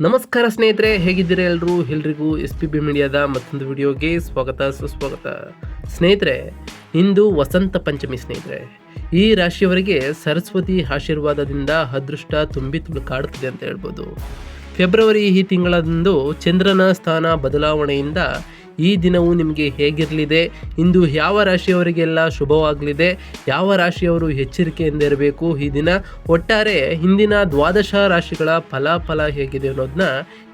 ನಮಸ್ಕಾರ ಸ್ನೇಹಿತರೆ, ಹೇಗಿದ್ದೀರಾ ಎಲ್ಲರೂ ಎಲ್ರಿಗೂ ಎಸ್ ಪಿ ಬಿ ಮೀಡಿಯಾದ ಮತ್ತೊಂದು ವಿಡಿಯೋಗೆ ಸ್ವಾಗತ, ಸುಸ್ವಾಗತ. ಸ್ನೇಹಿತರೆ, ಇಂದು ವಸಂತ ಪಂಚಮಿ ಸ್ನೇಹಿತರೆ. ಈ ರಾಶಿಯವರಿಗೆ ಸರಸ್ವತಿ ಆಶೀರ್ವಾದದಿಂದ ಅದೃಷ್ಟ ತುಂಬಿ ತುಳುಕಾಡುತ್ತದೆ ಅಂತ ಹೇಳ್ಬೋದು. ಫೆಬ್ರವರಿ ಈ ತಿಂಗಳಂದು ಚಂದ್ರನ ಸ್ಥಾನ ಬದಲಾವಣೆಯಿಂದ ಈ ದಿನವು ನಿಮಗೆ ಹೇಗಿರಲಿದೆ? ಇಂದು ಯಾವ ರಾಶಿಯವರಿಗೆಲ್ಲ ಶುಭವಾಗಲಿದೆ? ಯಾವ ರಾಶಿಯವರು ಎಚ್ಚರಿಕೆಯಿಂದ ಇರಬೇಕು ಈ ದಿನ? ಒಟ್ಟಾರೆ ಹಿಂದಿನ ದ್ವಾದಶ ರಾಶಿಗಳ ಫಲಾಫಲ ಹೇಗಿದೆ ಅನ್ನೋದನ್ನ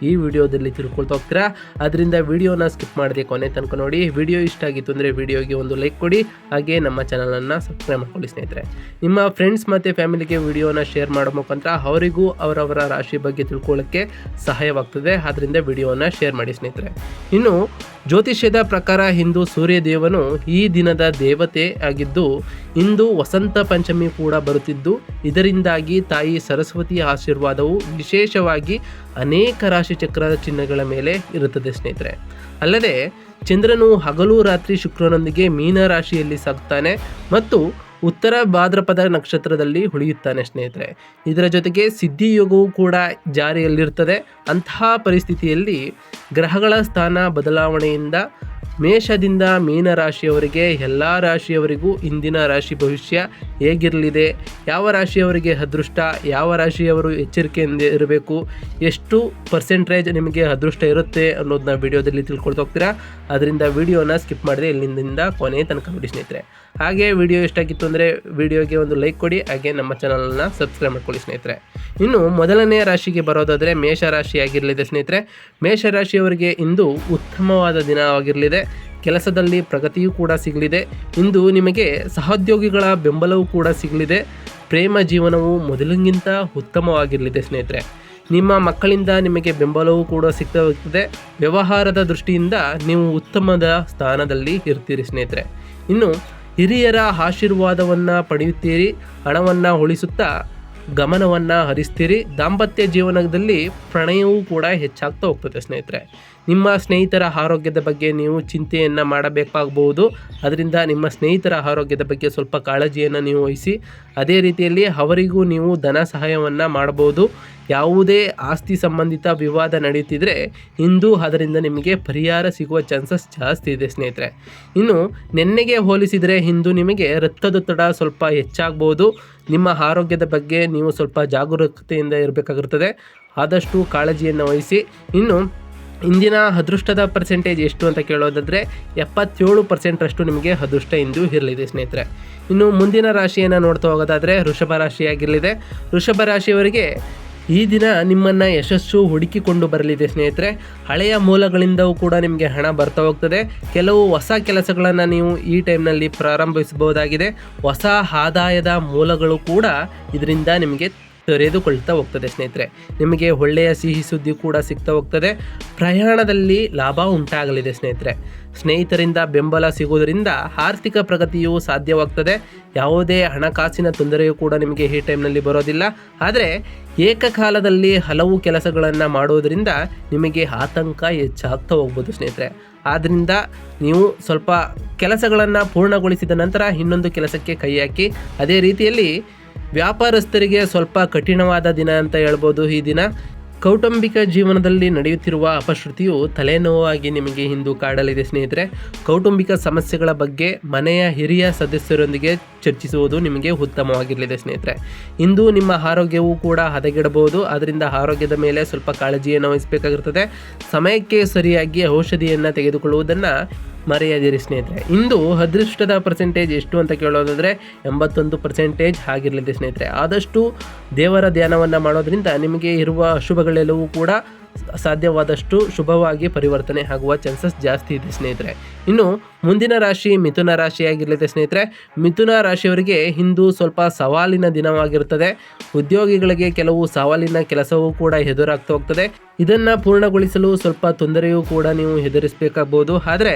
ಈ ವಿಡಿಯೋದಲ್ಲಿ ತಿಳ್ಕೊಳ್ತಾ ಹೋಗ್ತೀರಾ? ಅದರಿಂದ ವಿಡಿಯೋನ ಸ್ಕಿಪ್ ಮಾಡದೆ ಕೊನೆ ತನಕ ನೋಡಿ. ವಿಡಿಯೋ ಇಷ್ಟ ಆಗಿತ್ತು ಅಂದರೆ ವಿಡಿಯೋಗೆ ಒಂದು ಲೈಕ್ ಕೊಡಿ. ಹಾಗೆ ನಮ್ಮ ಚಾನಲನ್ನು ಸಬ್ಸ್ಕ್ರೈಬ್ ಮಾಡ್ಕೊಳ್ಳಿ ಸ್ನೇಹಿತರೆ. ನಿಮ್ಮ ಫ್ರೆಂಡ್ಸ್ ಮತ್ತು ಫ್ಯಾಮಿಲಿಗೆ ವಿಡಿಯೋನ ಶೇರ್ ಮಾಡೋ ಮುಖಾಂತರ ಅವರಿಗೂ ಅವರವರ ರಾಶಿ ಬಗ್ಗೆ ತಿಳ್ಕೊಳ್ಳೋಕ್ಕೆ ಸಹಾಯವಾಗ್ತದೆ. ಆದ್ದರಿಂದ ವಿಡಿಯೋನ ಶೇರ್ ಮಾಡಿ ಸ್ನೇಹಿತರೆ. ಇನ್ನು ಜ್ಯೋತಿಷ್ಯದ ಪ್ರಕಾರ ಹಿಂದೂ ಸೂರ್ಯದೇವನು ಈ ದಿನದ ದೇವತೆ ಆಗಿದ್ದು, ಇಂದು ವಸಂತ ಪಂಚಮಿ ಕೂಡ ಬರುತ್ತಿದ್ದು, ಇದರಿಂದಾಗಿ ತಾಯಿ ಸರಸ್ವತಿ ಆಶೀರ್ವಾದವು ವಿಶೇಷವಾಗಿ ಅನೇಕ ರಾಶಿ ಚಕ್ರದ ಚಿಹ್ನೆಗಳ ಮೇಲೆ ಇರುತ್ತದೆ ಸ್ನೇಹಿತರೆ. ಅಲ್ಲದೆ, ಚಂದ್ರನು ಹಗಲು ರಾತ್ರಿ ಶುಕ್ರನೊಂದಿಗೆ ಮೀನ ರಾಶಿಯಲ್ಲಿ ಸಾಗುತ್ತಾನೆ ಮತ್ತು ಉತ್ತರ ಭಾದ್ರಪದ ನಕ್ಷತ್ರದಲ್ಲಿ ಉಳಿಯುತ್ತಾನೆ ಸ್ನೇಹಿತರೆ. ಇದರ ಜೊತೆಗೆ ಸಿದ್ಧಿಯೋಗವು ಕೂಡ ಜಾರಿಯಲ್ಲಿರ್ತದೆ. ಅಂತಹ ಪರಿಸ್ಥಿತಿಯಲ್ಲಿ ಗ್ರಹಗಳ ಸ್ಥಾನ ಬದಲಾವಣೆಯಿಂದ ಮೇಷದಿಂದ ಮೀನ ರಾಶಿಯವರಿಗೆ, ಎಲ್ಲ ರಾಶಿಯವರಿಗೂ ಇಂದಿನ ರಾಶಿ ಭವಿಷ್ಯ ಹೇಗಿರಲಿದೆ? ಯಾವ ರಾಶಿಯವರಿಗೆ ಅದೃಷ್ಟ? ಯಾವ ರಾಶಿಯವರು ಎಚ್ಚರಿಕೆಯಿಂದ ಇರಬೇಕು? ಎಷ್ಟು ಪರ್ಸೆಂಟೇಜ್ ನಿಮಗೆ ಅದೃಷ್ಟ ಇರುತ್ತೆ ಅನ್ನೋದನ್ನ ವಿಡಿಯೋದಲ್ಲಿ ತಿಳ್ಕೊಳ್ತಾ ಹೋಗ್ತೀರಾ? ಅದರಿಂದ ವಿಡಿಯೋನ ಸ್ಕಿಪ್ ಮಾಡಿದೆ ಇಲ್ಲಿಂದ ಕೊನೆ ತನಕ ನೋಡಿ ಸ್ನೇಹಿತರೆ. ಹಾಗೆ ವಿಡಿಯೋ ಎಷ್ಟಾಗಿತ್ತು ಅಂದರೆ ವಿಡಿಯೋಗೆ ಒಂದು ಲೈಕ್ ಕೊಡಿ, ಹಾಗೆ ನಮ್ಮ ಚಾನಲನ್ನು ಸಬ್ಸ್ಕ್ರೈಬ್ ಮಾಡ್ಕೊಳ್ಳಿ ಸ್ನೇಹಿತರೆ. ಇನ್ನು ಮೊದಲನೇ ರಾಶಿಗೆ ಬರೋದಾದರೆ ಮೇಷ ಆಗಿರಲಿದೆ ಸ್ನೇಹಿತರೆ. ಮೇಷ ರಾಶಿಯವರಿಗೆ ಇಂದು ಉತ್ತಮವಾದ ದಿನವಾಗಿರಲಿದೆ ಕೆಲಸದಲ್ಲಿ ಪ್ರಗತಿಯೂ ಕೂಡ ಸಿಗಲಿದೆ. ಇಂದು ನಿಮಗೆ ಸಹೋದ್ಯೋಗಿಗಳ ಬೆಂಬಲವೂ ಕೂಡ ಸಿಗಲಿದೆ. ಪ್ರೇಮ ಜೀವನವು ಮೊದಲಿಗಿಂತ ಉತ್ತಮವಾಗಿರಲಿದೆ ಸ್ನೇಹಿತರೆ. ನಿಮ್ಮ ಮಕ್ಕಳಿಂದ ನಿಮಗೆ ಬೆಂಬಲವೂ ಕೂಡ ಸಿಗ್ತಾ ವ್ಯವಹಾರದ ದೃಷ್ಟಿಯಿಂದ ನೀವು ಉತ್ತಮದ ಸ್ಥಾನದಲ್ಲಿ ಇರ್ತೀರಿ ಸ್ನೇಹಿತರೆ. ಇನ್ನು ಹಿರಿಯರ ಆಶೀರ್ವಾದವನ್ನು ಪಡೆಯುತ್ತೀರಿ. ಹಣವನ್ನು ಉಳಿಸುತ್ತಾ ಗಮನವನ್ನು ಹರಿಸ್ತೀರಿ. ದಾಂಪತ್ಯ ಜೀವನದಲ್ಲಿ ಪ್ರಣಯವೂ ಕೂಡ ಹೆಚ್ಚಾಗ್ತಾ ಹೋಗ್ತದೆ ಸ್ನೇಹಿತರೆ. ನಿಮ್ಮ ಸ್ನೇಹಿತರ ಆರೋಗ್ಯದ ಬಗ್ಗೆ ನೀವು ಚಿಂತೆಯನ್ನು ಮಾಡಬೇಕಾಗಬಹುದು. ಅದರಿಂದ ನಿಮ್ಮ ಸ್ನೇಹಿತರ ಆರೋಗ್ಯದ ಬಗ್ಗೆ ಸ್ವಲ್ಪ ಕಾಳಜಿಯನ್ನು ನೀವು ವಹಿಸಿ. ಅದೇ ರೀತಿಯಲ್ಲಿ ಅವರಿಗೂ ನೀವು ಧನ ಸಹಾಯವನ್ನು ಮಾಡಬಹುದು. ಯಾವುದೇ ಆಸ್ತಿ ಸಂಬಂಧಿತ ವಿವಾದ ನಡೆಯುತ್ತಿದ್ದರೆ ಇಂದು ಅದರಿಂದ ನಿಮಗೆ ಪರಿಹಾರ ಸಿಗುವ ಚಾನ್ಸಸ್ ಜಾಸ್ತಿ ಇದೆ ಸ್ನೇಹಿತರೆ. ಇನ್ನು ನಿನ್ನೆಗೆ ಹೋಲಿಸಿದರೆ ಇಂದು ನಿಮಗೆ ರಕ್ತದೊತ್ತಡ ಸ್ವಲ್ಪ ಹೆಚ್ಚಾಗ್ಬೋದು. ನಿಮ್ಮ ಆರೋಗ್ಯದ ಬಗ್ಗೆ ನೀವು ಸ್ವಲ್ಪ ಜಾಗರೂಕತೆಯಿಂದ ಇರಬೇಕಾಗಿರ್ತದೆ. ಆದಷ್ಟು ಕಾಳಜಿಯನ್ನು ವಹಿಸಿ. ಇನ್ನು ಇಂದಿನ ಅದೃಷ್ಟದ ಪರ್ಸೆಂಟೇಜ್ ಎಷ್ಟು ಅಂತ ಕೇಳೋದಾದರೆ ಎಪ್ಪತ್ತೇಳು ಪರ್ಸೆಂಟರಷ್ಟು ನಿಮಗೆ ಅದೃಷ್ಟ ಇಂದು ಇರಲಿದೆ ಸ್ನೇಹಿತರೆ. ಇನ್ನು ಮುಂದಿನ ರಾಶಿಯನ್ನು ನೋಡ್ತಾ ಹೋಗೋದಾದರೆ ವೃಷಭ ರಾಶಿಯಾಗಿರಲಿದೆ. ವೃಷಭ ರಾಶಿಯವರಿಗೆ ಈ ದಿನ ನಿಮ್ಮನ್ನು ಯಶಸ್ಸು ಹುಡುಕಿಕೊಂಡು ಬರಲಿದೆ ಸ್ನೇಹಿತರೆ. ಹಳೆಯ ಮೂಲಗಳಿಂದವೂ ಕೂಡ ನಿಮಗೆ ಹಣ ಬರ್ತಾ ಹೋಗ್ತದೆ. ಕೆಲವು ಹೊಸ ಕೆಲಸಗಳನ್ನು ನೀವು ಈ ಟೈಮ್ನಲ್ಲಿ ಪ್ರಾರಂಭಿಸಬಹುದಾಗಿದೆ. ಹೊಸ ಆದಾಯದ ಮೂಲಗಳು ಕೂಡ ಇದರಿಂದ ನಿಮಗೆ ತೆರೆದುಕೊಳ್ತಾ ಹೋಗ್ತದೆ, ಸ್ನೇಹಿತರೆ. ನಿಮಗೆ ಒಳ್ಳೆಯ ಸಿಹಿ ಸುದ್ದಿ ಕೂಡ ಸಿಗ್ತಾ ಹೋಗ್ತದೆ. ಪ್ರಯಾಣದಲ್ಲಿ ಲಾಭ ಉಂಟಾಗಲಿದೆ, ಸ್ನೇಹಿತರೆ. ಸ್ನೇಹಿತರಿಂದ ಬೆಂಬಲ ಸಿಗುವುದರಿಂದ ಆರ್ಥಿಕ ಪ್ರಗತಿಯು ಸಾಧ್ಯವಾಗ್ತದೆ. ಯಾವುದೇ ಹಣಕಾಸಿನ ತೊಂದರೆಯೂ ಕೂಡ ನಿಮಗೆ ಈ ಟೈಮ್ನಲ್ಲಿ ಬರೋದಿಲ್ಲ. ಆದರೆ ಏಕಕಾಲದಲ್ಲಿ ಹಲವು ಕೆಲಸಗಳನ್ನು ಮಾಡುವುದರಿಂದ ನಿಮಗೆ ಆತಂಕ ಹೆಚ್ಚಾಗ್ತಾ ಹೋಗ್ಬೋದು, ಸ್ನೇಹಿತರೆ. ಆದ್ದರಿಂದ ನೀವು ಸ್ವಲ್ಪ ಕೆಲಸಗಳನ್ನು ಪೂರ್ಣಗೊಳಿಸಿದ ನಂತರ ಇನ್ನೊಂದು ಕೆಲಸಕ್ಕೆ ಕೈ ಹಾಕಿ ಅದೇ ರೀತಿಯಲ್ಲಿ ವ್ಯಾಪಾರಸ್ಥರಿಗೆ ಸ್ವಲ್ಪ ಕಠಿಣವಾದ ದಿನ ಅಂತ ಹೇಳ್ಬೋದು ಈ ದಿನ. ಕೌಟುಂಬಿಕ ಜೀವನದಲ್ಲಿ ನಡೆಯುತ್ತಿರುವ ಅಪಶ್ರುತಿಯು ತಲೆನೋವಾಗಿ ನಿಮಗೆ ಇಂದು ಕಾಡಲಿದೆ ಸ್ನೇಹಿತರೆ. ಕೌಟುಂಬಿಕ ಸಮಸ್ಯೆಗಳ ಬಗ್ಗೆ ಮನೆಯ ಹಿರಿಯ ಸದಸ್ಯರೊಂದಿಗೆ ಚರ್ಚಿಸುವುದು ನಿಮಗೆ ಉತ್ತಮವಾಗಿರಲಿದೆ ಸ್ನೇಹಿತರೆ. ಇಂದು ನಿಮ್ಮ ಆರೋಗ್ಯವೂ ಕೂಡ ಹದಗೆಡಬಹುದು. ಅದರಿಂದ ಆರೋಗ್ಯದ ಮೇಲೆ ಸ್ವಲ್ಪ ಕಾಳಜಿಯನ್ನು ವಹಿಸಬೇಕಾಗಿರ್ತದೆ ಸಮಯಕ್ಕೆ ಸರಿಯಾಗಿ ಔಷಧಿಯನ್ನು ತೆಗೆದುಕೊಳ್ಳುವುದನ್ನು ಮರೆಯದಿರಿ ಸ್ನೇಹಿತರೆ. ಇಂದು ಅದೃಷ್ಟದ ಪರ್ಸೆಂಟೇಜ್ ಎಷ್ಟು ಅಂತ ಕೇಳೋದಾದರೆ ಎಂಬತ್ತೊಂದು ಪರ್ಸೆಂಟೇಜ್ ಆಗಿರಲಿದೆ ಸ್ನೇಹಿತರೆ. ಆದಷ್ಟು ದೇವರ ಧ್ಯಾನವನ್ನು ಮಾಡೋದ್ರಿಂದ ನಿಮಗೆ ಇರುವ ಅಶುಭಗಳೆಲ್ಲವೂ ಕೂಡ ಸಾಧ್ಯವಾದಷ್ಟು ಶುಭವಾಗಿ ಪರಿವರ್ತನೆ ಆಗುವ ಚಾನ್ಸಸ್ ಜಾಸ್ತಿ ಇದೆ ಸ್ನೇಹಿತರೆ. ಇನ್ನು ಮುಂದಿನ ರಾಶಿ ಮಿಥುನ ರಾಶಿಯಾಗಿರಲಿದೆ ಸ್ನೇಹಿತರೆ. ಮಿಥುನ ರಾಶಿಯವರಿಗೆ ಇಂದು ಸ್ವಲ್ಪ ಸವಾಲಿನ ದಿನವಾಗಿರುತ್ತದೆ ಉದ್ಯೋಗಿಗಳಿಗೆ ಕೆಲವು ಸವಾಲಿನ ಕೆಲಸವೂ ಕೂಡ ಎದುರಾಗ್ತಾ ಹೋಗ್ತದೆ. ಇದನ್ನು ಪೂರ್ಣಗೊಳಿಸಲು ಸ್ವಲ್ಪ ತೊಂದರೆಯೂ ಕೂಡ ನೀವು ಹೆದರಿಸಬೇಕಾಗ್ಬೋದು. ಆದರೆ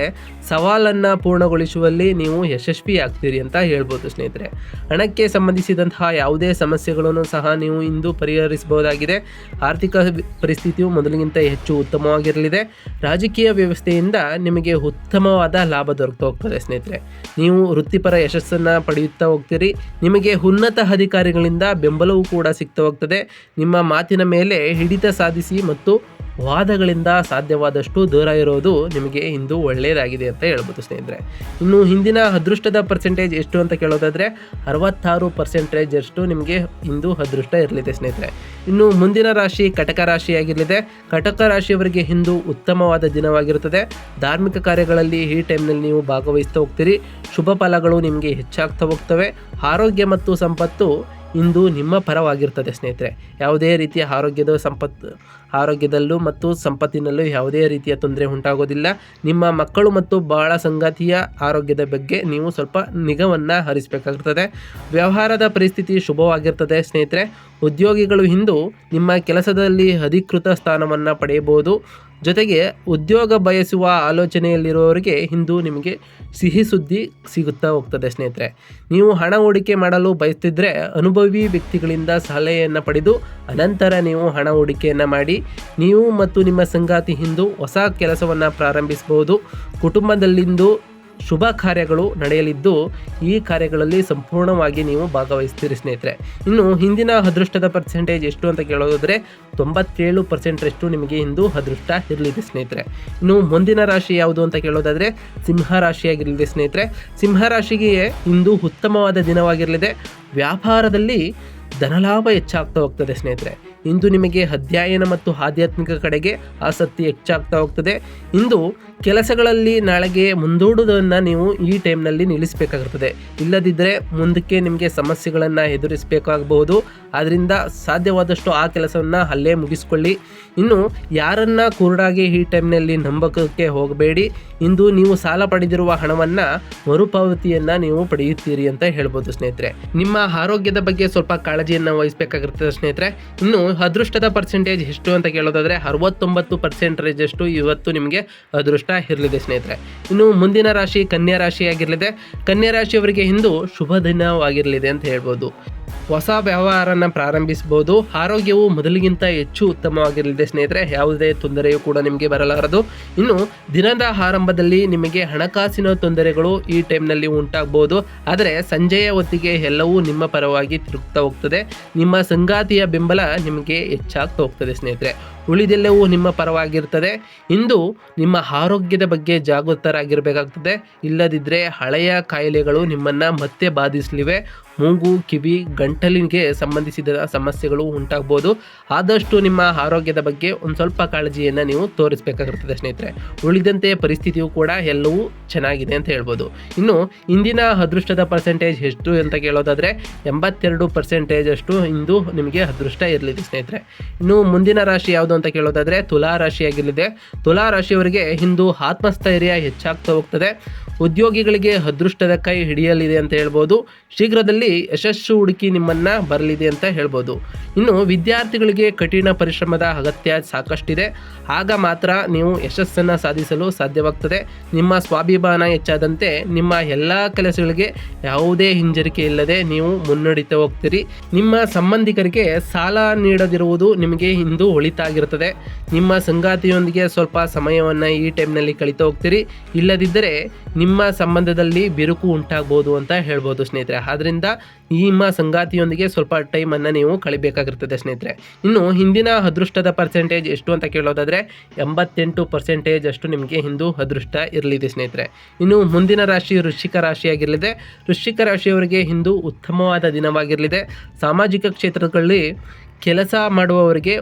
ಸವಾಲನ್ನು ಪೂರ್ಣಗೊಳಿಸುವಲ್ಲಿ ನೀವು ಯಶಸ್ವಿ ಆಗ್ತೀರಿ ಅಂತ ಹೇಳ್ಬೋದು ಸ್ನೇಹಿತರೆ. ಹಣಕ್ಕೆ ಸಂಬಂಧಿಸಿದಂತಹ ಯಾವುದೇ ಸಮಸ್ಯೆಗಳನ್ನು ಸಹ ನೀವು ಇಂದು ಪರಿಹರಿಸಬಹುದಾಗಿದೆ. ಆರ್ಥಿಕ ಪರಿಸ್ಥಿತಿಯು ಮೊದಲಿಗಿಂತ ಹೆಚ್ಚು ಉತ್ತಮವಾಗಿರಲಿದೆ. ರಾಜಕೀಯ ವ್ಯವಸ್ಥೆಯಿಂದ ನಿಮಗೆ ಉತ್ತಮವಾದ ಲಾಭ ದೊರಕ್ತಾ ಹೋಗ್ತದೆ ಸ್ನೇಹಿತರೆ. ನೀವು ವೃತ್ತಿಪರ ಯಶಸ್ಸನ್ನು ಪಡೆಯುತ್ತಾ ಹೋಗ್ತೀರಿ. ನಿಮಗೆ ಉನ್ನತ ಅಧಿಕಾರಿಗಳಿಂದ ಬೆಂಬಲವೂ ಕೂಡ ಸಿಗ್ತಾ ಹೋಗ್ತದೆ. ನಿಮ್ಮ ಮಾತಿನ ಮೇಲೆ ಹಿಡಿತ ಸಾಧಿಸಿ ಮತ್ತು ವಾದಗಳಿಂದ ಸಾಧ್ಯವಾದಷ್ಟು ದೂರ ಇರೋದು ನಿಮಗೆ ಇಂದು ಒಳ್ಳೆಯದಾಗಿದೆ ಅಂತ ಹೇಳ್ಬೋದು ಸ್ನೇಹಿತರೆ. ಇನ್ನು ಹಿಂದಿನ ಅದೃಷ್ಟದ ಪರ್ಸೆಂಟೇಜ್ ಎಷ್ಟು ಅಂತ ಕೇಳೋದಾದರೆ ಅರವತ್ತಾರು ಪರ್ಸೆಂಟೇಜ್ ಅಷ್ಟು ನಿಮಗೆ ಇಂದು ಅದೃಷ್ಟ ಇರಲಿದೆ ಸ್ನೇಹಿತರೆ. ಇನ್ನು ಮುಂದಿನ ರಾಶಿ ಕಟಕ ರಾಶಿಯಾಗಿರಲಿದೆ. ಕಟಕ ರಾಶಿಯವರಿಗೆ ಇಂದು ಉತ್ತಮವಾದ ದಿನವಾಗಿರುತ್ತದೆ. ಧಾರ್ಮಿಕ ಕಾರ್ಯಗಳಲ್ಲಿ ಈ ಟೈಮ್ನಲ್ಲಿ ನೀವು ಭಾಗವಹಿಸ್ತಾ ಹೋಗ್ತೀರಿ. ಶುಭ ಫಲಗಳು ನಿಮಗೆ ಹೆಚ್ಚಾಗ್ತಾ ಹೋಗ್ತವೆ. ಆರೋಗ್ಯ ಮತ್ತು ಸಂಪತ್ತು ಇಂದು ನಿಮ್ಮ ಪರವಾಗಿರ್ತದೆ ಸ್ನೇಹಿತರೆ. ಯಾವುದೇ ರೀತಿಯ ಆರೋಗ್ಯದ ಸಂಪತ್ತು ಆರೋಗ್ಯದಲ್ಲೂ ಮತ್ತು ಸಂಪತ್ತಿನಲ್ಲೂ ಯಾವುದೇ ರೀತಿಯ ತೊಂದರೆ ಉಂಟಾಗೋದಿಲ್ಲ. ನಿಮ್ಮ ಮಕ್ಕಳು ಮತ್ತು ಬಹಳ ಸಂಗಾತಿಯ ಆರೋಗ್ಯದ ಬಗ್ಗೆ ನೀವು ಸ್ವಲ್ಪ ನಿಗವನ್ನು ಹರಿಸಬೇಕಾಗಿರ್ತದೆ. ವ್ಯವಹಾರದ ಪರಿಸ್ಥಿತಿ ಶುಭವಾಗಿರ್ತದೆ ಸ್ನೇಹಿತರೆ. ಉದ್ಯೋಗಿಗಳು ಇಂದು ನಿಮ್ಮ ಕೆಲಸದಲ್ಲಿ ಅಧಿಕೃತ ಸ್ಥಾನವನ್ನು ಪಡೆಯಬಹುದು. ಜೊತೆಗೆ ಉದ್ಯೋಗ ಬಯಸುವ ಆಲೋಚನೆಯಲ್ಲಿರುವವರಿಗೆ ಇಂದು ನಿಮಗೆ ಸಿಹಿ ಸುದ್ದಿ ಸಿಗುತ್ತಾ ಹೋಗ್ತದೆ ಸ್ನೇಹಿತರೆ. ನೀವು ಹಣ ಹೂಡಿಕೆ ಮಾಡಲು ಬಯಸ್ತಿದ್ರೆ ಅನುಭವಿ ವ್ಯಕ್ತಿಗಳಿಂದ ಸಲಹೆಯನ್ನು ಪಡೆದು ಅನಂತರ ನೀವು ಹಣ ಹೂಡಿಕೆಯನ್ನು ಮಾಡಿ, ನೀವು ಮತ್ತು ನಿಮ್ಮ ಸಂಗಾತಿ ಇಂದು ಹೊಸ ಕೆಲಸವನ್ನು ಪ್ರಾರಂಭಿಸಬಹುದು. ಕುಟುಂಬದಲ್ಲಿಂದು ಶುಭ ಕಾರ್ಯಗಳು ನಡೆಯಲಿದ್ದು, ಈ ಕಾರ್ಯಗಳಲ್ಲಿ ಸಂಪೂರ್ಣವಾಗಿ ನೀವು ಭಾಗವಹಿಸ್ತೀರಿ ಸ್ನೇಹಿತರೆ. ಇನ್ನು ಹಿಂದಿನ ಅದೃಷ್ಟದ ಪರ್ಸೆಂಟೇಜ್ ಎಷ್ಟು ಅಂತ ಕೇಳೋದಾದರೆ, ತೊಂಬತ್ತೇಳು ಪರ್ಸೆಂಟ್ರಷ್ಟು ನಿಮಗೆ ಇಂದು ಅದೃಷ್ಟ ಇರಲಿದೆ ಸ್ನೇಹಿತರೆ. ಇನ್ನು ಮುಂದಿನ ರಾಶಿ ಯಾವುದು ಅಂತ ಕೇಳೋದಾದರೆ ಸಿಂಹ ರಾಶಿಯಾಗಿರಲಿದೆ ಸ್ನೇಹಿತರೆ. ಸಿಂಹ ರಾಶಿಗೆ ಇಂದು ಉತ್ತಮವಾದ ದಿನವಾಗಿರಲಿದೆ. ವ್ಯಾಪಾರದಲ್ಲಿ ಧನಲಾಭ ಹೆಚ್ಚಾಗ್ತಾ ಹೋಗ್ತದೆ ಸ್ನೇಹಿತರೆ. ಇಂದು ನಿಮಗೆ ಅಧ್ಯಯನ ಮತ್ತು ಆಧ್ಯಾತ್ಮಿಕ ಕಡೆಗೆ ಆಸಕ್ತಿ ಹೆಚ್ಚಾಗ್ತಾ ಹೋಗ್ತದೆ. ಇಂದು ಕೆಲಸಗಳಲ್ಲಿ ನಾಳೆಗೆ ಮುಂದೂಡುವುದನ್ನು ನೀವು ಈ ಟೈಮ್ನಲ್ಲಿ ನಿಲ್ಲಿಸಬೇಕಾಗುತ್ತದೆ ಇಲ್ಲದಿದ್ದರೆ ಮುಂದಕ್ಕೆ ನಿಮಗೆ ಸಮಸ್ಯೆಗಳನ್ನು ಎದುರಿಸಬೇಕಾಗಬಹುದು. ಆದ್ದರಿಂದ ಸಾಧ್ಯವಾದಷ್ಟು ಆ ಕೆಲಸವನ್ನು ಅಲ್ಲೇ ಮುಗಿಸ್ಕೊಳ್ಳಿ. ಇನ್ನು ಯಾರನ್ನ ಕುರುಡಾಗಿ ಈ ಟೈಮ್ನಲ್ಲಿ ನಂಬಕಕ್ಕೆ ಹೋಗಬೇಡಿ. ಇಂದು ನೀವು ಸಾಲ ಪಡೆದಿರುವ ಹಣವನ್ನು ಮರುಪಾವತಿಯನ್ನು ನೀವು ಪಡೆಯುತ್ತೀರಿ ಅಂತ ಹೇಳ್ಬೋದು ಸ್ನೇಹಿತರೆ. ನಿಮ್ಮ ಆರೋಗ್ಯದ ಬಗ್ಗೆ ಸ್ವಲ್ಪ ಕಾಳಜಿಯನ್ನು ವಹಿಸಬೇಕಾಗಿರ್ತದೆ ಸ್ನೇಹಿತರೆ. ಇನ್ನು ಅದೃಷ್ಟದ ಪರ್ಸೆಂಟೇಜ್ ಎಷ್ಟು ಅಂತ ಕೇಳೋದಾದರೆ ಅರವತ್ತೊಂಬತ್ತು ಪರ್ಸೆಂಟೇಜ್ ಎಷ್ಟು ಇವತ್ತು ನಿಮಗೆ ಅದೃಷ್ಟ ಇರಲಿದೆ ಸ್ನೇಹಿತರೆ. ಇನ್ನು ಮುಂದಿನ ರಾಶಿ ಕನ್ಯಾ ರಾಶಿಯಾಗಿರಲಿದೆ. ಕನ್ಯಾ ರಾಶಿಯವರಿಗೆ ಇಂದು ಶುಭ ದಿನವಾಗಿರಲಿದೆ ಅಂತ ಹೇಳ್ಬೋದು. ಹೊಸ ವ್ಯವಹಾರನ ಪ್ರಾರಂಭಿಸಬಹುದು. ಆರೋಗ್ಯವು ಮೊದಲಿಗಿಂತ ಹೆಚ್ಚು ಉತ್ತಮವಾಗಿರಲಿದೆ ಸ್ನೇಹಿತರೆ. ಯಾವುದೇ ತೊಂದರೆಯೂ ಕೂಡ ನಿಮಗೆ ಬರಲಾರದು. ಇನ್ನು ದಿನದ ಆರಂಭದಲ್ಲಿ ನಿಮಗೆ ಹಣಕಾಸಿನ ತೊಂದರೆಗಳು ಈ ಟೈಮ್ನಲ್ಲಿ ಉಂಟಾಗಬಹುದು. ಆದರೆ ಸಂಜೆಯ ಹೊತ್ತಿಗೆ ಎಲ್ಲವೂ ನಿಮ್ಮ ಪರವಾಗಿ ತಿರುಗ್ತಾ ಹೋಗ್ತದೆ. ನಿಮ್ಮ ಸಂಗಾತಿಯ ಬೆಂಬಲ ನಿಮಗೆ ಹೆಚ್ಚಾಗ್ತಾ ಹೋಗ್ತದೆ ಸ್ನೇಹಿತರೆ. ಉಳಿದೆಲ್ಲವೂ ನಿಮ್ಮ ಪರವಾಗಿರ್ತದೆ ಇಂದು ನಿಮ್ಮ ಆರೋಗ್ಯದ ಬಗ್ಗೆ ಜಾಗೃತರಾಗಿರಬೇಕಾಗ್ತದೆ. ಇಲ್ಲದಿದ್ದರೆ ಹಳೆಯ ಕಾಯಿಲೆಗಳು ನಿಮ್ಮನ್ನು ಮತ್ತೆ ಬಾಧಿಸಲಿವೆ. ಮೂಗು, ಕಿವಿ, ಗಂಟಲಿಗೆ ಸಂಬಂಧಿಸಿದ ಸಮಸ್ಯೆಗಳು ಉಂಟಾಗ್ಬೋದು. ಆದಷ್ಟು ನಿಮ್ಮ ಆರೋಗ್ಯದ ಬಗ್ಗೆ ಒಂದು ಸ್ವಲ್ಪ ಕಾಳಜಿಯನ್ನು ನೀವು ತೋರಿಸಬೇಕಾಗಿರ್ತದೆ ಸ್ನೇಹಿತರೆ. ಉಳಿದಂತೆ ಪರಿಸ್ಥಿತಿಯು ಕೂಡ ಎಲ್ಲವೂ ಚೆನ್ನಾಗಿದೆ ಅಂತ ಹೇಳ್ಬೋದು. ಇನ್ನು ಇಂದಿನ ಅದೃಷ್ಟದ ಪರ್ಸೆಂಟೇಜ್ ಎಷ್ಟು ಅಂತ ಕೇಳೋದಾದರೆ ಎಂಬತ್ತೆರಡು ಪರ್ಸೆಂಟೇಜ್ ಅಷ್ಟು ಇಂದು ನಿಮಗೆ ಅದೃಷ್ಟ ಇರಲಿದೆ ಸ್ನೇಹಿತರೆ. ಇನ್ನು ಮುಂದಿನ ರಾಶಿ ಯಾವುದು ಅಂತ ಕೇಳೋದಾದರೆ ತುಲಾ ರಾಶಿಯಾಗಿರಲಿದೆ ತುಲಾ ರಾಶಿಯವರಿಗೆ ಹಿಂದೂ ಆತ್ಮಸ್ಥೈರ್ಯ ಹೆಚ್ಚಾಗ್ತಾ ಹೋಗ್ತದೆ. ಉದ್ಯೋಗಿಗಳಿಗೆ ಅದೃಷ್ಟದ ಕೈ ಹಿಡಿಯಲಿದೆ ಅಂತ ಹೇಳ್ಬೋದು. ಶೀಘ್ರದಲ್ಲಿ ಯಶಸ್ಸು ಹುಡುಕಿ ನಿಮ್ಮನ್ನು ಬರಲಿದೆ ಅಂತ ಹೇಳ್ಬೋದು. ಇನ್ನು ವಿದ್ಯಾರ್ಥಿಗಳಿಗೆ ಕಠಿಣ ಪರಿಶ್ರಮದ ಅಗತ್ಯ ಸಾಕಷ್ಟಿದೆ. ಆಗ ಮಾತ್ರ ನೀವು ಯಶಸ್ಸನ್ನು ಸಾಧಿಸಲು ಸಾಧ್ಯವಾಗ್ತದೆ. ನಿಮ್ಮ ಸ್ವಾಭಿಮಾನ ಹೆಚ್ಚಾದಂತೆ ನಿಮ್ಮ ಎಲ್ಲ ಕೆಲಸಗಳಿಗೆ ಯಾವುದೇ ಹಿಂಜರಿಕೆ ಇಲ್ಲದೆ ನೀವು ಮುನ್ನಡೆತಾ ಹೋಗ್ತೀರಿ. ನಿಮ್ಮ ಸಂಬಂಧಿಕರಿಗೆ ಸಾಲ ನೀಡದಿರುವುದು ನಿಮಗೆ ಇಂದು ಒಳಿತಾಗಿರುತ್ತದೆ. ನಿಮ್ಮ ಸಂಗಾತಿಯೊಂದಿಗೆ ಸ್ವಲ್ಪ ಸಮಯವನ್ನು ಈ ಟೈಮ್ನಲ್ಲಿ ಕಳೀತಾ ಹೋಗ್ತೀರಿ. ಇಲ್ಲದಿದ್ದರೆ ನಿಮ್ಮ ಸಂಬಂಧದಲ್ಲಿ ಬಿರುಕು ಉಂಟಾಗ್ಬೋದು ಅಂತ ಹೇಳ್ಬೋದು ಸ್ನೇಹಿತರೆ. ಆದ್ದರಿಂದ ನಿಮ್ಮ ಸಂಗಾತಿಯೊಂದಿಗೆ ಸ್ವಲ್ಪ ಟೈಮನ್ನು ನೀವು ಕಳಿಬೇಕಾಗಿರ್ತದೆ ಸ್ನೇಹಿತರೆ. ಇನ್ನು ಹಿಂದಿನ ಅದೃಷ್ಟದ ಪರ್ಸೆಂಟೇಜ್ ಎಷ್ಟು ಅಂತ ಕೇಳೋದಾದರೆ ಎಂಬತ್ತೆಂಟು ಪರ್ಸೆಂಟೇಜ್ ಅಷ್ಟು ನಿಮಗೆ ಹಿಂದೂ ಅದೃಷ್ಟ ಇರಲಿದೆ ಸ್ನೇಹಿತರೆ. ಇನ್ನು ಮುಂದಿನ ರಾಶಿ ವೃಶ್ಚಿಕ ರಾಶಿಯಾಗಿರಲಿದೆ. ವೃಶ್ಚಿಕ ರಾಶಿಯವರಿಗೆ ಹಿಂದೂ ಉತ್ತಮವಾದ ದಿನವಾಗಿರಲಿದೆ. ಸಾಮಾಜಿಕ ಕ್ಷೇತ್ರಗಳಲ್ಲಿ ಕೆಲಸ ಮಾಡುವವರಿಗೆ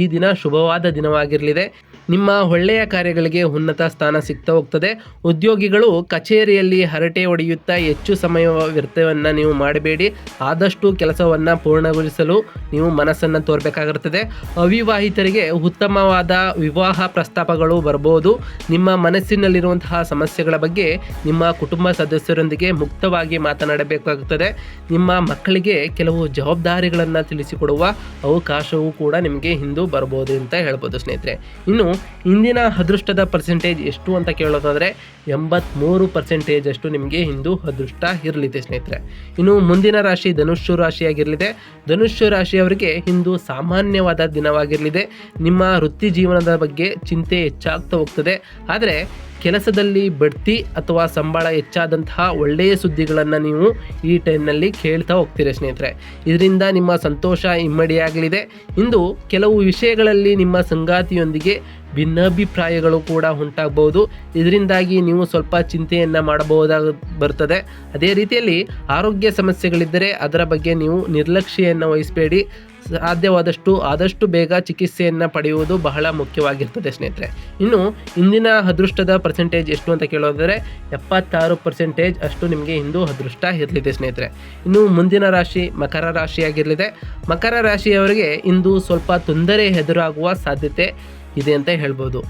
ಈ ದಿನ ಶುಭವಾದ ದಿನವಾಗಿರಲಿದೆ. ನಿಮ್ಮ ಒಳ್ಳೆಯ ಕಾರ್ಯಗಳಿಗೆ ಉನ್ನತ ಸ್ಥಾನ ಸಿಗ್ತಾ ಹೋಗ್ತದೆ. ಉದ್ಯೋಗಿಗಳು ಕಚೇರಿಯಲ್ಲಿ ಹರಟೆ ಹೊಡೆಯುತ್ತಾ ಹೆಚ್ಚು ಸಮಯ ವ್ಯರ್ಥವನ್ನು ನೀವು ಮಾಡಬೇಡಿ. ಆದಷ್ಟು ಕೆಲಸವನ್ನು ಪೂರ್ಣಗೊಳಿಸಲು ನೀವು ಮನಸ್ಸನ್ನು ತೋರಬೇಕಾಗಿರ್ತದೆ. ಅವಿವಾಹಿತರಿಗೆ ಉತ್ತಮವಾದ ವಿವಾಹ ಪ್ರಸ್ತಾಪಗಳು ಬರ್ಬೋದು. ನಿಮ್ಮ ಮನಸ್ಸಿನಲ್ಲಿರುವಂತಹ ಸಮಸ್ಯೆಗಳ ಬಗ್ಗೆ ನಿಮ್ಮ ಕುಟುಂಬ ಸದಸ್ಯರೊಂದಿಗೆ ಮುಕ್ತವಾಗಿ ಮಾತನಾಡಬೇಕಾಗುತ್ತದೆ. ನಿಮ್ಮ ಮಕ್ಕಳಿಗೆ ಕೆಲವು ಜವಾಬ್ದಾರಿಗಳನ್ನು ತಿಳಿಸಿಕೊಡುವ ಅವಕಾಶವೂ ಕೂಡ ನಿಮಗೆ ಹಿಂದೂ ಬರ್ಬೋದು ಅಂತ ಹೇಳ್ಬೋದು ಸ್ನೇಹಿತರೆ. ಇನ್ನು ಇಂದಿನ ಅದೃಷ್ಟದ ಪರ್ಸೆಂಟೇಜ್ ಎಷ್ಟು ಅಂತ ಕೇಳೋದಾದರೆ ಎಂಬತ್ತ್ಮೂರು ಪರ್ಸೆಂಟೇಜ್ ಅಷ್ಟು ನಿಮಗೆ ಹಿಂದೂ ಅದೃಷ್ಟ ಇರಲಿದೆ ಸ್ನೇಹಿತರೆ. ಇನ್ನು ಮುಂದಿನ ರಾಶಿ ಧನುಷ್ಯ ರಾಶಿಯಾಗಿರಲಿದೆ. ಧನುಷ್ಯ ರಾಶಿಯವರಿಗೆ ಇಂದು ಸಾಮಾನ್ಯವಾದ ದಿನವಾಗಿರಲಿದೆ. ನಿಮ್ಮ ವೃತ್ತಿ ಜೀವನದ ಬಗ್ಗೆ ಚಿಂತೆ ಹೆಚ್ಚಾಗ್ತಾ ಹೋಗ್ತದೆ. ಆದರೆ ಕೆಲಸದಲ್ಲಿ ಬಡ್ತಿ ಅಥವಾ ಸಂಬಳ ಹೆಚ್ಚಾದಂತಹ ಒಳ್ಳೆಯ ಸುದ್ದಿಗಳನ್ನು ನೀವು ಈ ಟೈಮ್ನಲ್ಲಿ ಕೇಳ್ತಾ ಹೋಗ್ತೀರಿ ಸ್ನೇಹಿತರೆ. ಇದರಿಂದ ನಿಮ್ಮ ಸಂತೋಷ ಇಮ್ಮಡಿಯಾಗಲಿದೆ. ಇಂದು ಕೆಲವು ವಿಷಯಗಳಲ್ಲಿ ನಿಮ್ಮ ಸಂಗಾತಿಯೊಂದಿಗೆ ಭಿನ್ನಾಭಿಪ್ರಾಯಗಳು ಕೂಡ ಉಂಟಾಗಬಹುದು. ಇದರಿಂದಾಗಿ ನೀವು ಸ್ವಲ್ಪ ಚಿಂತೆಯನ್ನು ಮಾಡಬಹುದಾಗ ಬರ್ತದೆ. ಅದೇ ರೀತಿಯಲ್ಲಿ ಆರೋಗ್ಯ ಸಮಸ್ಯೆಗಳಿದ್ದರೆ ಅದರ ಬಗ್ಗೆ ನೀವು ನಿರ್ಲಕ್ಷ್ಯೆಯನ್ನು ವಹಿಸಬೇಡಿ. ಸಾಧ್ಯವಾದಷ್ಟು, ಆದಷ್ಟು ಬೇಗ ಚಿಕಿತ್ಸೆಯನ್ನು ಪಡೆಯುವುದು ಬಹಳ ಮುಖ್ಯವಾಗಿರ್ತದೆ ಸ್ನೇಹಿತರೆ. ಇನ್ನು ಇಂದಿನ ಅದೃಷ್ಟದ ಪರ್ಸೆಂಟೇಜ್ ಎಷ್ಟು ಅಂತ ಕೇಳೋದಾದರೆ, ಎಪ್ಪತ್ತಾರು ಪರ್ಸೆಂಟೇಜ್ ಅಷ್ಟು ನಿಮಗೆ ಇಂದು ಅದೃಷ್ಟ ಇರಲಿದೆ ಸ್ನೇಹಿತರೆ. ಇನ್ನು ಮುಂದಿನ ರಾಶಿ ಮಕರ ರಾಶಿಯಾಗಿರಲಿದೆ. ಮಕರ ರಾಶಿಯವರಿಗೆ ಇಂದು ಸ್ವಲ್ಪ ತೊಂದರೆ ಎದುರಾಗುವ ಸಾಧ್ಯತೆ ಇದೆ ಅಂತ ಹೇಳ್ಬೋದು.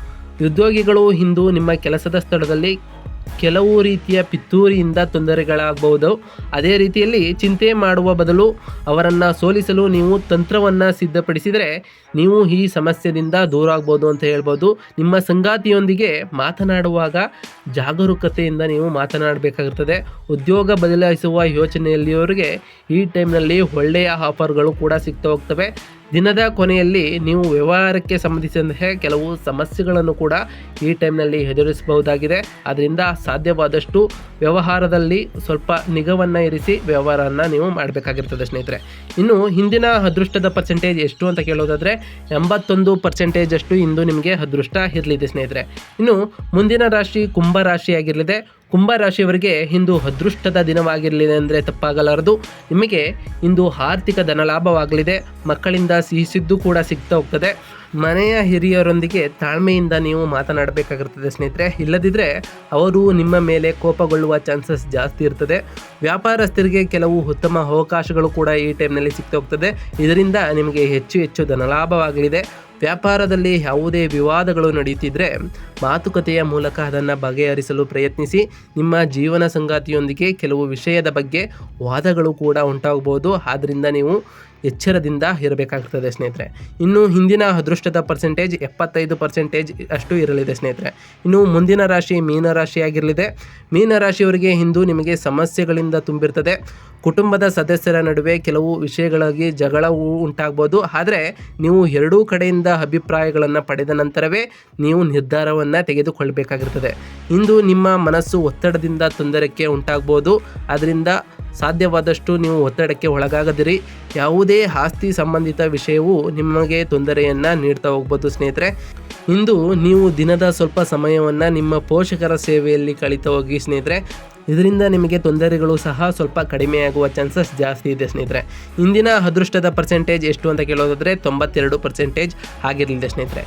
ಉದ್ಯೋಗಿಗಳು ಇಂದು ನಿಮ್ಮ ಕೆಲಸದ ಸ್ಥಳದಲ್ಲಿ ಕೆಲವು ರೀತಿಯ ಪಿತ್ತೂರಿಯಿಂದ ತೊಂದರೆಗಳಾಗಬಹುದು. ಅದೇ ರೀತಿಯಲ್ಲಿ ಚಿಂತೆ ಮಾಡುವ ಬದಲು ಅವರನ್ನು ಸೋಲಿಸಲು ನೀವು ತಂತ್ರವನ್ನು ಸಿದ್ಧಪಡಿಸಿದರೆ ನೀವು ಈ ಸಮಸ್ಯೆಯಿಂದ ದೂರ ಆಗ್ಬೋದು ಅಂತ ಹೇಳ್ಬೋದು. ನಿಮ್ಮ ಸಂಗಾತಿಯೊಂದಿಗೆ ಮಾತನಾಡುವಾಗ ಜಾಗರೂಕತೆಯಿಂದ ನೀವು ಮಾತನಾಡಬೇಕಾಗುತ್ತದೆ ಉದ್ಯೋಗ ಬದಲಾಯಿಸುವ ಯೋಚನೆಯಲ್ಲಿಯವರಿಗೆ ಈ ಟೈಮ್ನಲ್ಲಿ ಒಳ್ಳೆಯ ಆಫರ್ಗಳು ಕೂಡ ಸಿಗ್ತಾ ಹೋಗ್ತವೆ. ದಿನದ ಕೊನೆಯಲ್ಲಿ ನೀವು ವ್ಯವಹಾರಕ್ಕೆ ಸಂಬಂಧಿಸಿದಂತೆ ಕೆಲವು ಸಮಸ್ಯೆಗಳನ್ನು ಕೂಡ ಈ ಟೈಮ್ನಲ್ಲಿ ಎದುರಿಸಬಹುದಾಗಿದೆ. ಅದರಿಂದ ಸಾಧ್ಯವಾದಷ್ಟು ವ್ಯವಹಾರದಲ್ಲಿ ಸ್ವಲ್ಪ ನಿಗವನ್ನು ಇರಿಸಿ ವ್ಯವಹಾರವನ್ನು ನೀವು ಮಾಡಬೇಕಾಗಿರ್ತದೆ ಸ್ನೇಹಿತರೆ. ಇನ್ನು ಹಿಂದಿನ ಅದೃಷ್ಟದ ಪರ್ಸೆಂಟೇಜ್ ಎಷ್ಟು ಅಂತ ಕೇಳೋದಾದರೆ ಎಂಬತ್ತೊಂದು ಪರ್ಸೆಂಟೇಜ್ ಅಷ್ಟು ಇಂದು ನಿಮಗೆ ಅದೃಷ್ಟ ಇರಲಿದೆ ಸ್ನೇಹಿತರೆ. ಇನ್ನು ಮುಂದಿನ ರಾಶಿ ಕುಂಭ ರಾಶಿಯಾಗಿರಲಿದೆ. ಕುಂಭ ರಾಶಿಯವರಿಗೆ ಇಂದು ಅದೃಷ್ಟದ ದಿನವಾಗಿರಲಿದೆ ಅಂದರೆ ತಪ್ಪಾಗಲಾರದು. ನಿಮಗೆ ಇಂದು ಆರ್ಥಿಕ ಧನಲಾಭವಾಗಲಿದೆ. ಮಕ್ಕಳಿಂದ ಸಿಹಿಸಿದ್ದು ಕೂಡ ಸಿಗ್ತಾ ಹೋಗ್ತದೆ. ಮನೆಯ ಹಿರಿಯರೊಂದಿಗೆ ತಾಳ್ಮೆಯಿಂದ ನೀವು ಮಾತನಾಡಬೇಕಾಗಿರ್ತದೆ ಸ್ನೇಹಿತರೆ. ಇಲ್ಲದಿದ್ದರೆ ಅವರು ನಿಮ್ಮ ಮೇಲೆ ಕೋಪಗೊಳ್ಳುವ ಚಾನ್ಸಸ್ ಜಾಸ್ತಿ ಇರ್ತದೆ. ವ್ಯಾಪಾರಸ್ಥರಿಗೆ ಕೆಲವು ಉತ್ತಮ ಅವಕಾಶಗಳು ಕೂಡ ಈ ಟೈಮ್ನಲ್ಲಿ ಸಿಗ್ತಾ ಹೋಗ್ತದೆ. ಇದರಿಂದ ನಿಮಗೆ ಹೆಚ್ಚು ಹೆಚ್ಚು ಧನಲಾಭವಾಗಲಿದೆ. ವ್ಯಾಪಾರದಲ್ಲಿ ಯಾವುದೇ ವಿವಾದಗಳು ನಡೆಯುತ್ತಿದ್ದರೆ ಮಾತುಕತೆಯ ಮೂಲಕ ಅದನ್ನು ಬಗೆಹರಿಸಲು ಪ್ರಯತ್ನಿಸಿ. ನಿಮ್ಮ ಜೀವನ ಸಂಗಾತಿಯೊಂದಿಗೆ ಕೆಲವು ವಿಷಯದ ಬಗ್ಗೆ ವಾದಗಳು ಕೂಡ ಉಂಟಾಗಬಹುದು ಆದ್ದರಿಂದ ನೀವು ಎಚ್ಚರದಿಂದ ಇರಬೇಕಾಗ್ತದೆ ಸ್ನೇಹಿತರೆ. ಇನ್ನು ಹಿಂದಿನ ಅದೃಷ್ಟದ ಪರ್ಸೆಂಟೇಜ್ ಎಪ್ಪತ್ತೈದು ಪರ್ಸೆಂಟೇಜ್ ಅಷ್ಟು ಇರಲಿದೆ ಸ್ನೇಹಿತರೆ. ಇನ್ನು ಮುಂದಿನ ರಾಶಿ ಮೀನರಾಶಿಯಾಗಿರಲಿದೆ ಮೀನರಾಶಿಯವರಿಗೆ ಇಂದು ನಿಮಗೆ ಸಮಸ್ಯೆಗಳಿಂದ ತುಂಬಿರ್ತದೆ. ಕುಟುಂಬದ ಸದಸ್ಯರ ನಡುವೆ ಕೆಲವು ವಿಷಯಗಳಾಗಿ ಜಗಳವು ಉಂಟಾಗ್ಬೋದು. ಆದರೆ ನೀವು ಎರಡೂ ಕಡೆಯಿಂದ ಅಭಿಪ್ರಾಯಗಳನ್ನು ಪಡೆದ ನಂತರವೇ ನೀವು ನಿರ್ಧಾರವನ್ನು ತೆಗೆದುಕೊಳ್ಳಬೇಕಾಗಿರ್ತದೆ ಇಂದು ನಿಮ್ಮ ಮನಸ್ಸು ಒತ್ತಡದಿಂದ ತೊಂದರೆಗೆ ಉಂಟಾಗ್ಬೋದು. ಅದರಿಂದ ಸಾಧ್ಯವಾದಷ್ಟು ನೀವು ಒತ್ತಡಕ್ಕೆ ಒಳಗಾಗದಿರಿ. ಯಾವುದೇ ಆಸ್ತಿ ಸಂಬಂಧಿತ ವಿಷಯವು ನಿಮಗೆ ತೊಂದರೆಯನ್ನು ನೀಡ್ತಾ ಹೋಗ್ಬೋದು ಸ್ನೇಹಿತರೆ. ಇಂದು ನೀವು ದಿನದ ಸ್ವಲ್ಪ ಸಮಯವನ್ನು ನಿಮ್ಮ ಪೋಷಕರ ಸೇವೆಯಲ್ಲಿ ಕಳೀತಾ ಹೋಗಿ ಸ್ನೇಹಿತರೆ. ಇದರಿಂದ ನಿಮಗೆ ತೊಂದರೆಗಳು ಸಹ ಸ್ವಲ್ಪ ಕಡಿಮೆಯಾಗುವ ಚಾನ್ಸಸ್ ಜಾಸ್ತಿ ಇದೆ ಸ್ನೇಹಿತರೆ. ಇಂದಿನ ಅದೃಷ್ಟದ ಪರ್ಸೆಂಟೇಜ್ ಎಷ್ಟು ಅಂತ ಕೇಳೋದಾದರೆ ತೊಂಬತ್ತೆರಡು ಪರ್ಸೆಂಟೇಜ್ ಆಗಿರಲಿದೆ ಸ್ನೇಹಿತರೆ.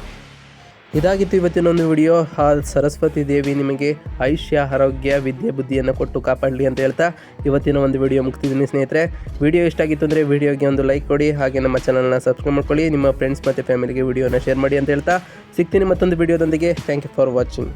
ಇದಾಗಿತ್ತು ಇವತ್ತಿನ ಒಂದು ವಿಡಿಯೋ. ಆ ಸರಸ್ವತಿ ದೇವಿ ನಿಮಗೆ ಆಯುಷ್ಯ, ಆರೋಗ್ಯ, ವಿದ್ಯೆ, ಬುದ್ಧಿಯನ್ನು ಕೊಟ್ಟು ಕಾಪಾಡಲಿ ಅಂತ ಹೇಳ್ತಾ ಇವತ್ತಿನ ಒಂದು ವಿಡಿಯೋ ಮುಗ್ತಿದ್ದೀನಿ ಸ್ನೇಹಿತರೆ. ವಿಡಿಯೋ ಇಷ್ಟ ಆಗಿತ್ತು ಅಂದರೆ ವಿಡಿಯೋಗೆ ಒಂದು ಲೈಕ್ ಕೊಡಿ, ಹಾಗೆ ನಮ್ಮ ಚಾನಲ್ನ ಸಬ್ಸ್ಕ್ರೈಬ್ ಮಾಡ್ಕೊಳ್ಳಿ, ನಿಮ್ಮ ಫ್ರೆಂಡ್ಸ್ ಮತ್ತು ಫ್ಯಾಮಿಲಿಗೆ ವಿಡಿಯೋನ ಶೇರ್ ಮಾಡಿ ಅಂತ ಹೇಳ್ತಾ ಸಿಗ್ತೀನಿ ಮತ್ತೊಂದು ವಿಡಿಯೋದೊಂದಿಗೆ. Thank you for watching